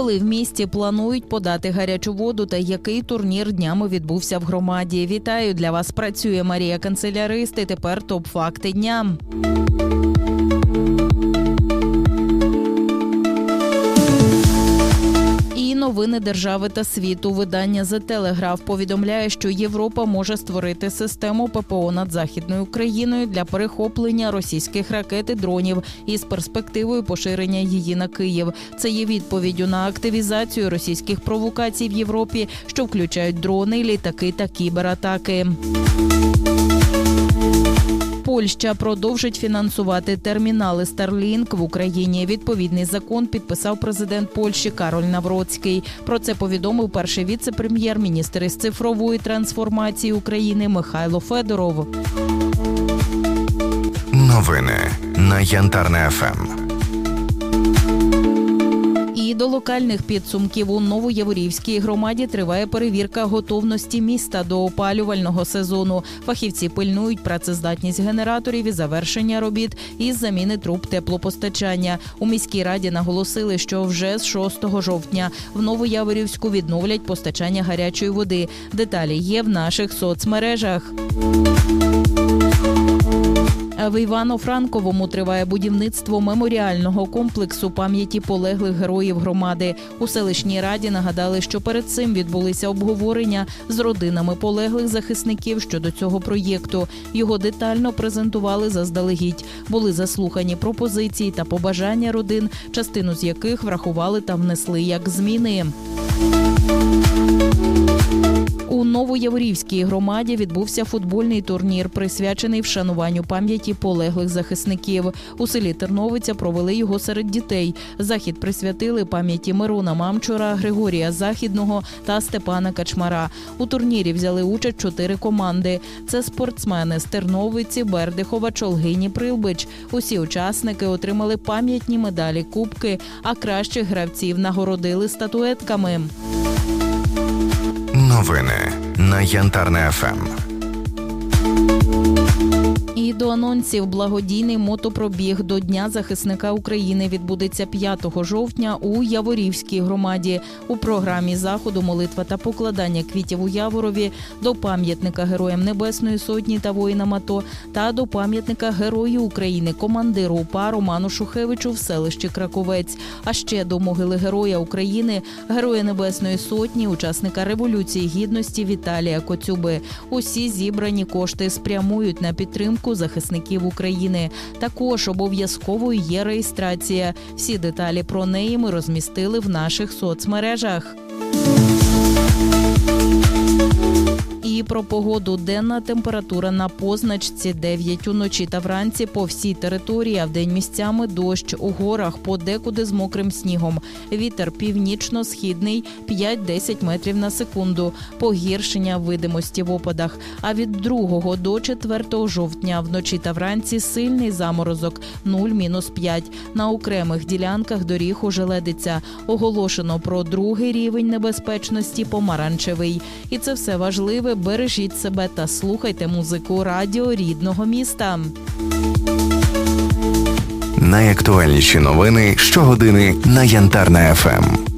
Коли в місті планують подати гарячу воду та який турнір днями відбувся в громаді. Вітаю для вас. Працює Марія Канцелярист. І тепер топ факти дня. Новини держави та світу. Видання The Telegraph повідомляє, що Європа може створити систему ППО над західною Україною для перехоплення російських ракет і дронів із перспективою поширення її на Київ. Це є відповіддю на активізацію російських провокацій в Європі, що включають дрони, літаки та кібератаки. Польща продовжить фінансувати термінали Starlink в Україні. Відповідний закон підписав президент Польщі Кароль Навроцький. Про це повідомив перший віце-прем'єр-міністр із цифрової трансформації України Михайло Федоров. Новини на Янтарне. ФМ. До локальних підсумків у Новояворівській громаді триває перевірка готовності міста до опалювального сезону. Фахівці пильнують працездатність генераторів і завершення робіт із заміни труб теплопостачання. У міській раді наголосили, що вже з 6 жовтня в Новояворівську відновлять постачання гарячої води. Деталі є в наших соцмережах. В Івано-Франковому триває будівництво меморіального комплексу пам'яті полеглих героїв громади. У селищній раді нагадали, що перед цим відбулися обговорення з родинами полеглих захисників щодо цього проєкту. Його детально презентували заздалегідь. Були заслухані пропозиції та побажання родин, частину з яких врахували та внесли як зміни. Новояворівській громаді відбувся футбольний турнір, присвячений вшануванню пам'яті полеглих захисників. У селі Терновиця провели його серед дітей. Захід присвятили пам'яті Мирона Мамчура, Григорія Західного та Степана Качмара. У турнірі взяли участь чотири команди. Це спортсмени з Терновиці, Бердихова, Чолгині, Прилбич. Усі учасники отримали пам'ятні медалі, кубки, а кращих гравців нагородили статуетками. Новини на Янтарной. ФМ. І до анонсів благодійний мотопробіг до Дня захисника України відбудеться 5 жовтня у Яворівській громаді. У програмі заходу молитва та покладання квітів у Яворові до пам'ятника Героям Небесної Сотні та воїнам АТО та до пам'ятника Герою України, командиру УПА Роману Шухевичу в селищі Краковець. А ще до могили Героя України, Героя Небесної Сотні, учасника Революції Гідності Віталія Коцюби. Усі зібрані кошти спрямують на підтримку захисників України. Також обов'язковою є реєстрація. Всі деталі про неї ми розмістили в наших соцмережах. Про погоду денна температура на позначці 9 уночі та вранці по всій території, а вдень місцями дощ у горах, подекуди з мокрим снігом. Вітер північно-східний 5-10 метрів на секунду. Погіршення видимості в опадах. А від 2 до 4 жовтня вночі та вранці сильний заморозок 0-5. На окремих ділянках доріг ожеледиться. Оголошено про другий рівень небезпечності помаранчевий. І це все важливе. Бережіть себе та слухайте музику радіо рідного міста. Найактуальніші новини щогодини на Янтарне ФМ.